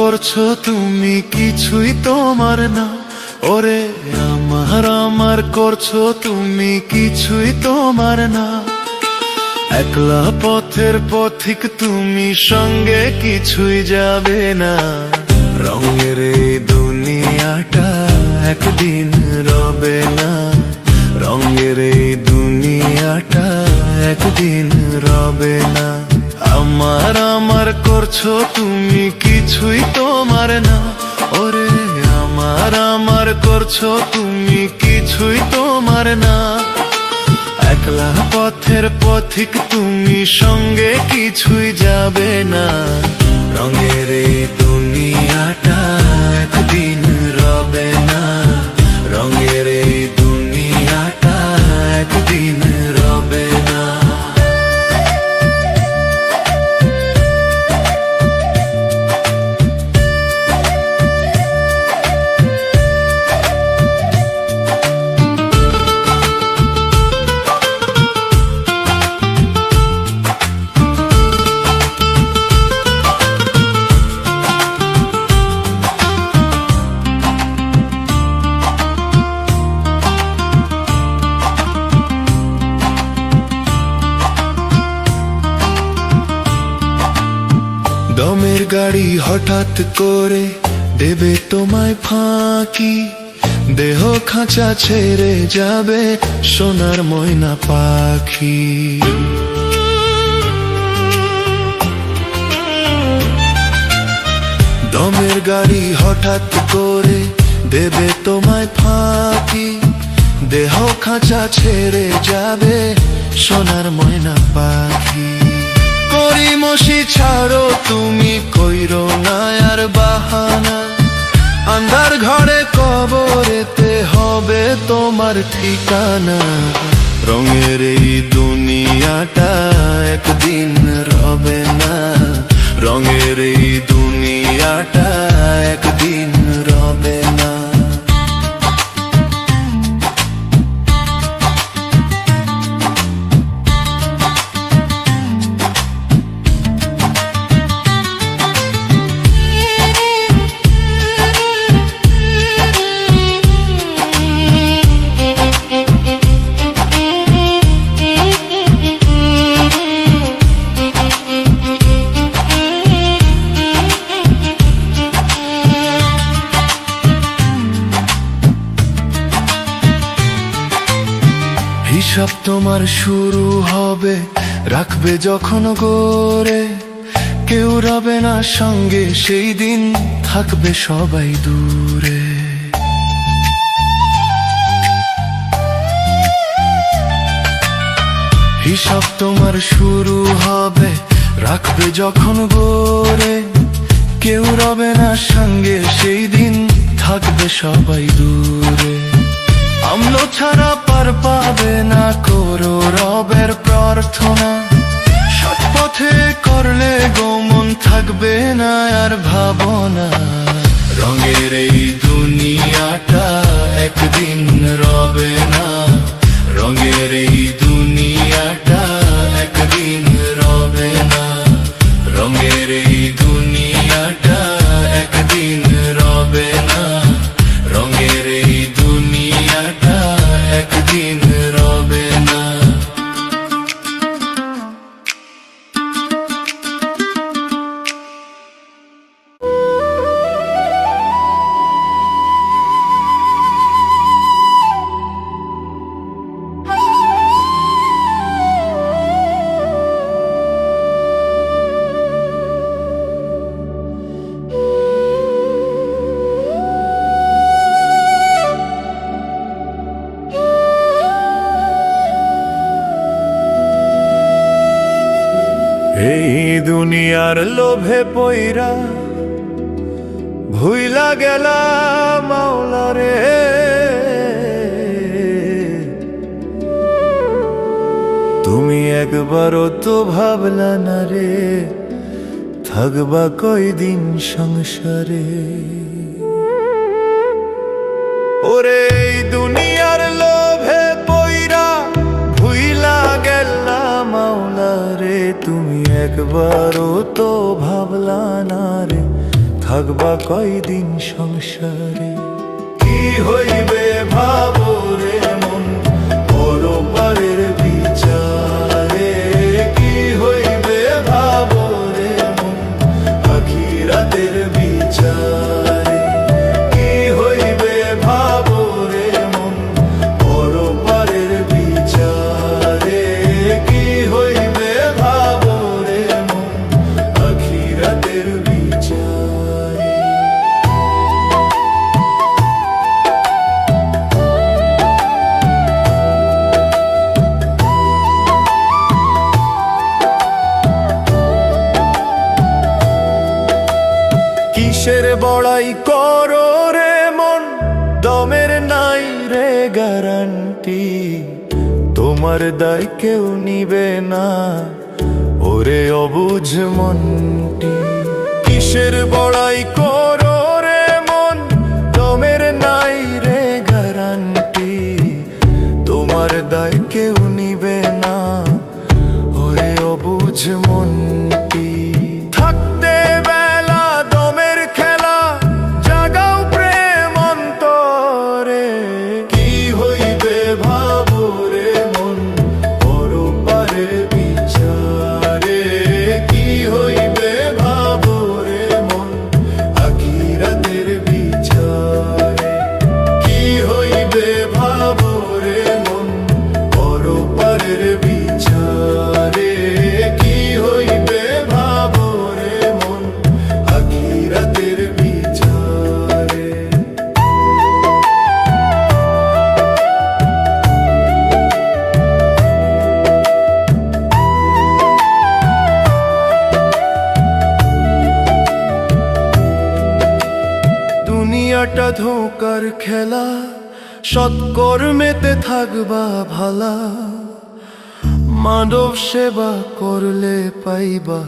করছ তুমি কিছুই তোমার না। ওরে আমার আমার করছ তুমি কিছুই তোমার না। একলা পথের পথিক তুমি সঙ্গে কিছুই যাবে না। রঙের এই দুনিয়াটা একদিন রবে না। রঙের এই দুনিয়াটা একদিন রবে না। আমার আমার করছ তুমি কিছুই তোমার না। ওরে, আমার আমার করছ তুমি কিছুই তোমার না। একলা পথের পথিক তুমি সঙ্গে কিছুই যাবে না। রঙের এই দুনিয়াটা গাড়ি হঠাৎ করে দেবে তোমায় ফাঁকি। দেহ খাঁচা ছেড়ে যাবে সোনার ময়না পাখি। দমের গাড়ি হঠাৎ করে দেবে তোমায় ফাঁকি। দেহ খাঁচা ছেড়ে যাবে সোনার ময়না পাখি। করিমসি ছাড়ো, তুমি কইরো না বাহানা। আন্ধার ঘরে কবরেতে হবে তোমার ঠিকানা। রঙের এই দুনিয়াটা একদিন রবে না। রঙের এই দুনিয়াটা একদিন রবে না। তোমার শুরু হবে, রাখবে যখন গোরে। কেউ রবে না সঙ্গে, সেই দিন থাকবে সবাই দূরে। হিসাব তোমার শুরু হবে, রাখবে যখন গোরে। কেউ রবে না সঙ্গে, সেই দিন থাকবে সবাই দূরে। আমলো ছাড়া পার পাবে না করো রবের প্রার্থনা। সৎ পথে করলে গোমন থাকবে না আর ভাবনা। রঙের এই দুনিয়াটা একদিন রবে না। রঙের এই দুনিয়াটা একদিন রবে না। রঙের এই দুনিয়াটা একদিন লোভে পইরা, ভুইলা গেলা মাওলা রে। তুমি একবারও তো ভাবলা না রে, থাকবা কয়দিন সংসারে। ওরে দুনিয়ার লোভে মাওলা রে তুমি একবারও তো ভাবলা না রে থাকবা কয়দিন সংসারে। কি হইবে ভাবো নিবে না। ওরে অবুঝ মনটি। কিসের বড়াই করো রে মন? তোমের নাই রে গ্যারান্টি। তোমার দায় কেউ নিবে না। ওরে অবুঝ মনটি সেবা করলে পাইবা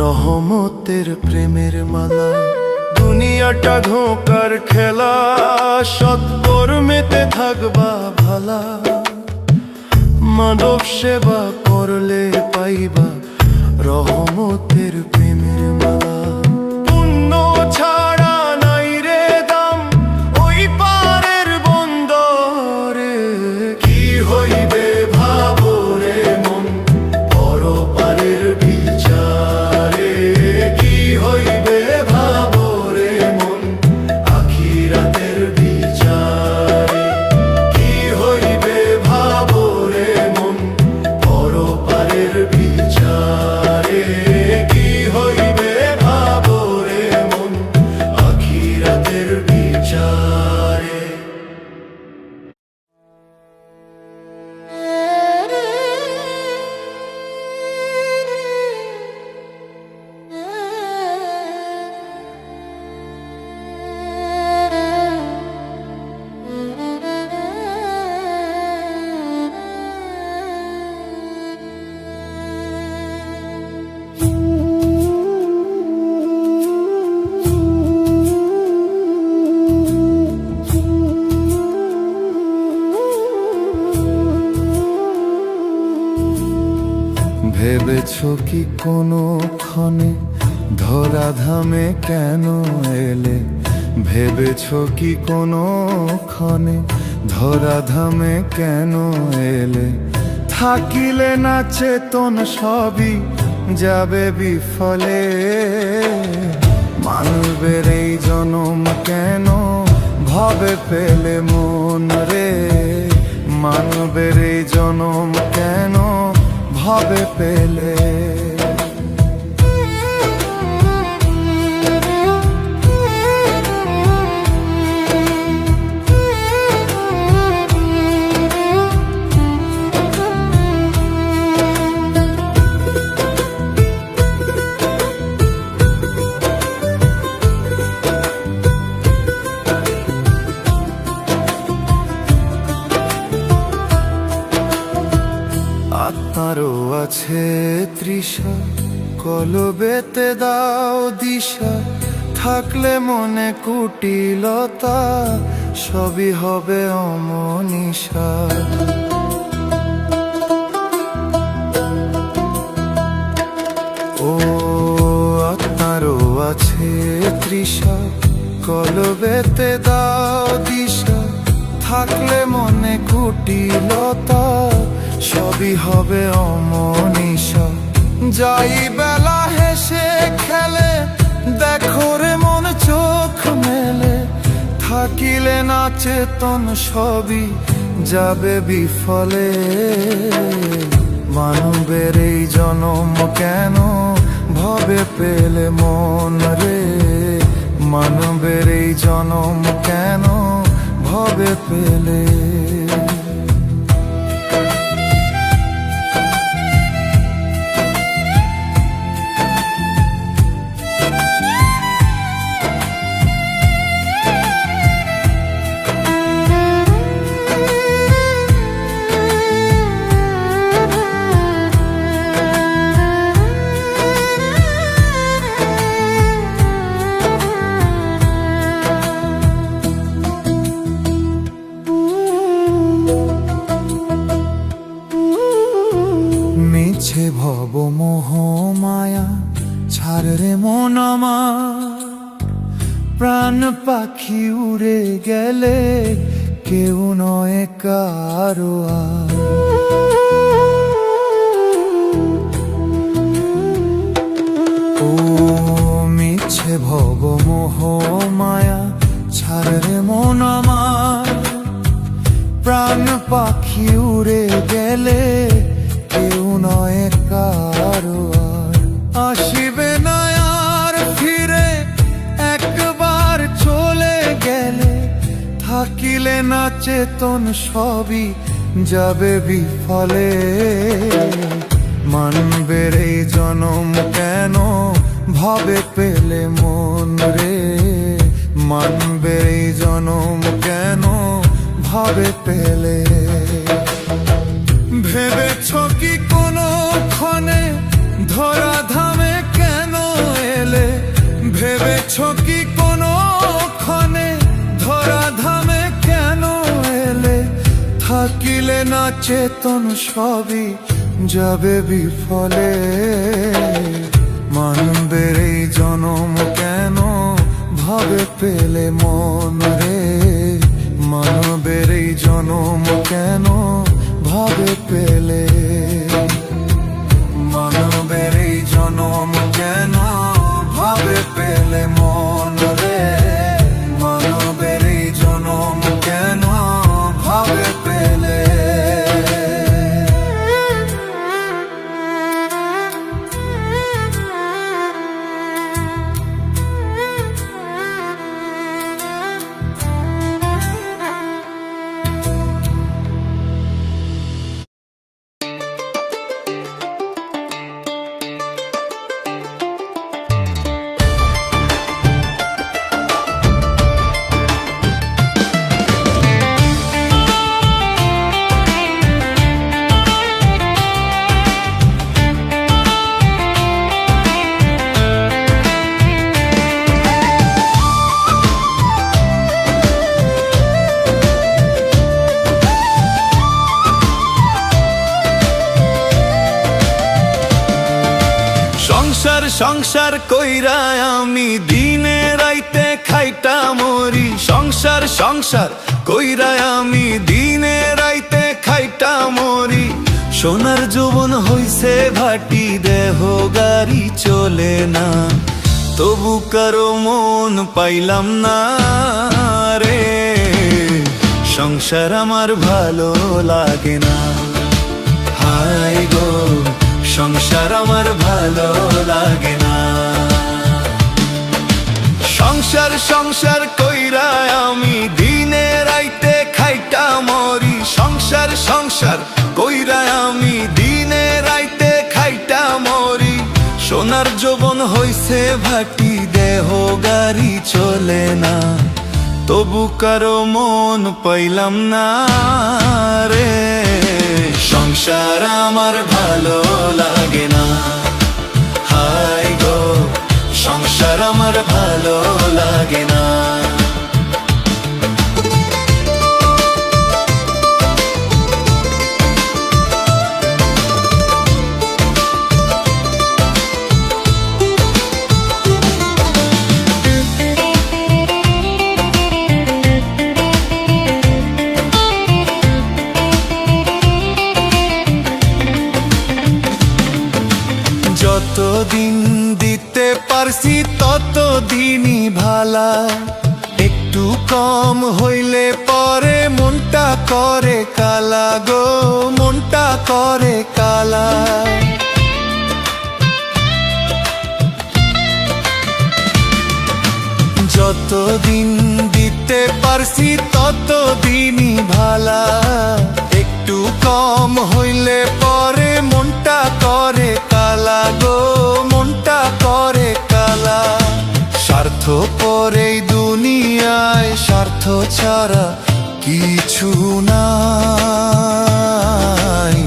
রহমতের প্রেমের মালা। দুনিয়াটা ধোকার খেলা, সৎকর্মেতে থাকবা ভালা। মানব সেবা করলে পাইবা রহমতের প্রেমের মালা। ভেবেছ কি কোনো ক্ষণে ধরাধামে কেন এলে? ভেবেছ কি কোনো ক্ষণে ধরাধামে কেন এলে? থাকিলে না চেতন সবই যাবে বিফলে। মানবের এই জনম কেন ভবে পেলে মন রে? মানবের এই জনম কেন ভবে পেলে। কলবেতে দাও দিশা, থাকলে মনে কুটিলতা, সবই হবে অমনিশা। ও আত্মারও আছে তৃষা, কলবেতে দাও দিশা, থাকলে মনে কুটিলতা, সবই হবে অমনিশা। যাই থাকিলে না চেতন সবই যাবে বিফলে। মানবের এই জনম কেন ভবে পেলে মন রে? মানবের এই জনম কেন ভবে পেলে? ছাড় মন প্রাণ পাখি উড়ে গেলে কেউ নয় কারও ও মিছে ভব মোহ মায়া, ছাড় মন আমার, প্রাণ পাখি উড়ে গেলে কেউ নয় কারও আর। থাকিলে না চেতন সবই যাবে বিফলে। মানবে রে জনম কেন? ভাবে পেলে মন রে। মানবে রে জনম কেন? ভাবে পেলে চেতন সবই যাবে বিফলে। মানবের এই জনম কেন ভাবে পেলে মন রে? সংসার কইরা আমি দিনে রাইতে খাইটা মরি। সংসার সংসার কইরা আমি দিনে রাইতে খাইটা মরি। সোনার যৌবন হইছে ভাটি, দেহ গাড়ি চলে না। তবু কারও মন পাইলাম না রে। সংসার আমার ভালো লাগে না। হাই গো, সংসার আমার ভালো লাগে সংসার সংসার কইরা আমি দিনে রাইতে খাইটা মরি। সংসার সংসার কইরা আমি দিনে রাইতে খাইটা মরি। সোনার যৌবন হইছে ভাটি, দেহ গাড়ি চলে না। তবু কারও মন পাইলাম না রে। সংসার আমার ভালো লাগে না। হাই গো, সংসার আমার লাগে না। যতদিন দিতে পারছি তত দিনই ভালা। একটু কম হইলে পরে মনটা করে কালা গো, মনটা করে কালা। যত দিন দিতে পারছি তত দিনই ভালা। একটু কম হইলে পরে মনটা করে স্বার্থ পরেই দুনিয়ায় স্বার্থ ছাড়া কিছু নাই।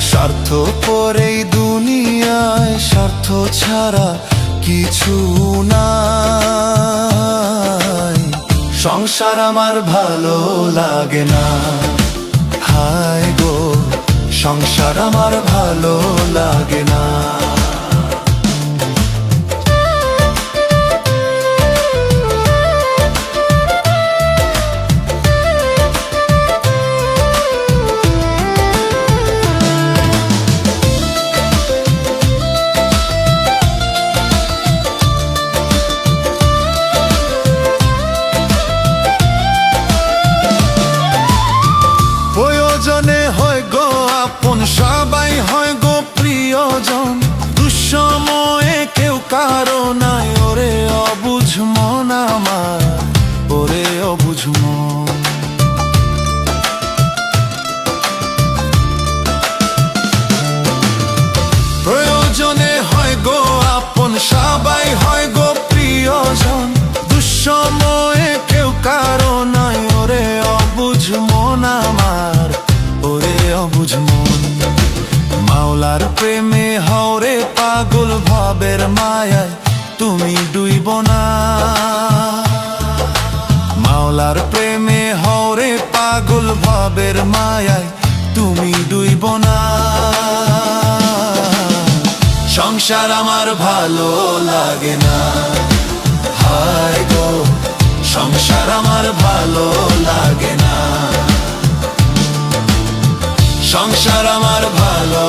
স্বার্থ পরেই দুনিয়ায় স্বার্থ ছাড়া কিছু নাই। সংসার আমার ভালো লাগে না। হায় গো, সংসার আমার ভালো লাগে না। প্রেমে হরে পাগল ভাবের মায়ায়, তুমি ডুইব না। মাওলার প্রেমে হরে পাগল ভাবের মায়ায়, তুমি ডুইব না। সংসার আমার ভালো লাগে না। হায় গো, সংসার আমার ভালো লাগে না। সংসার আমার ভালো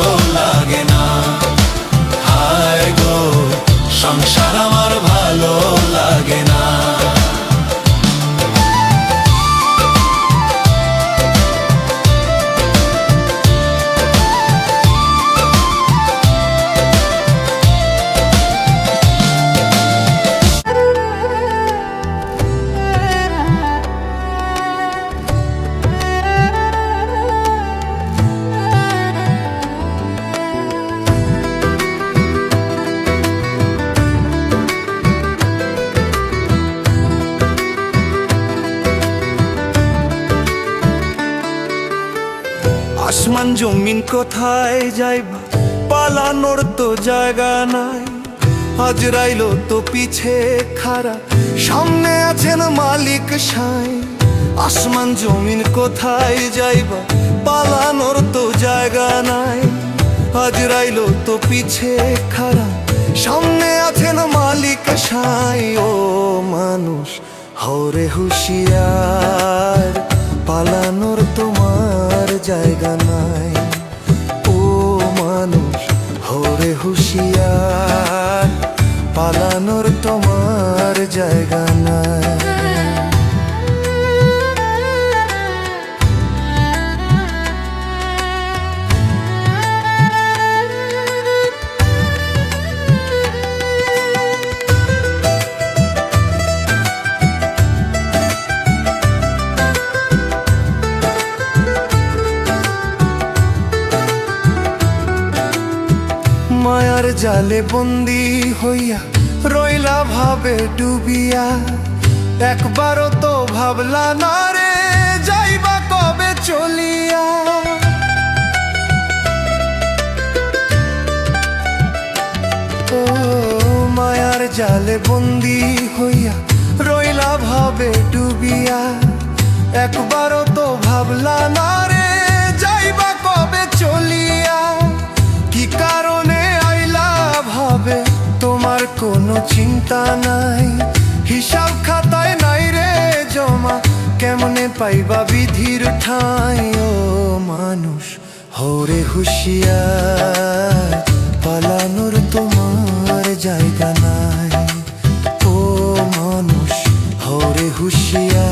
সংসার আমার ভালো লাগে জমিন কোথায় যাইবা পালানোর তো জায়গা নাই। হাজরাইলো তো পিছে খারা সামনে আছেন মালিক সাই। আসমান জমিন কোথায় যাইবা পালানোর তো জায়গা নাই। হাজরাইলো তো পিছে খারা সামনে আছেন মালিক সাই। ও মানুষ হরে হুশিয়ার। পালানোর তোমার জায়গা নাই। ও মানুষ হরে হুশিয়ার পালানোর তোমার জায়গা নাই। জালে বন্দি হইয়া রইলা ভাবে ডুবিয়া। একবারও তো ভাবলা না রে, যাইবা কবে চলিয়া। ও মায়ার জালে বন্দি হইয়া রইলা ভাবে ডুবিয়া। একবারও তো ভাবলা না রে চিন্তা নাই। হিসাব খাতায় নাই রে জমা। কেমনে পাইবা বিধির ঠাই? ও মানুষ হরে হুশিয়া পালানোর তোমার জায়গা নাই। ও মানুষ হরে হুশিয়া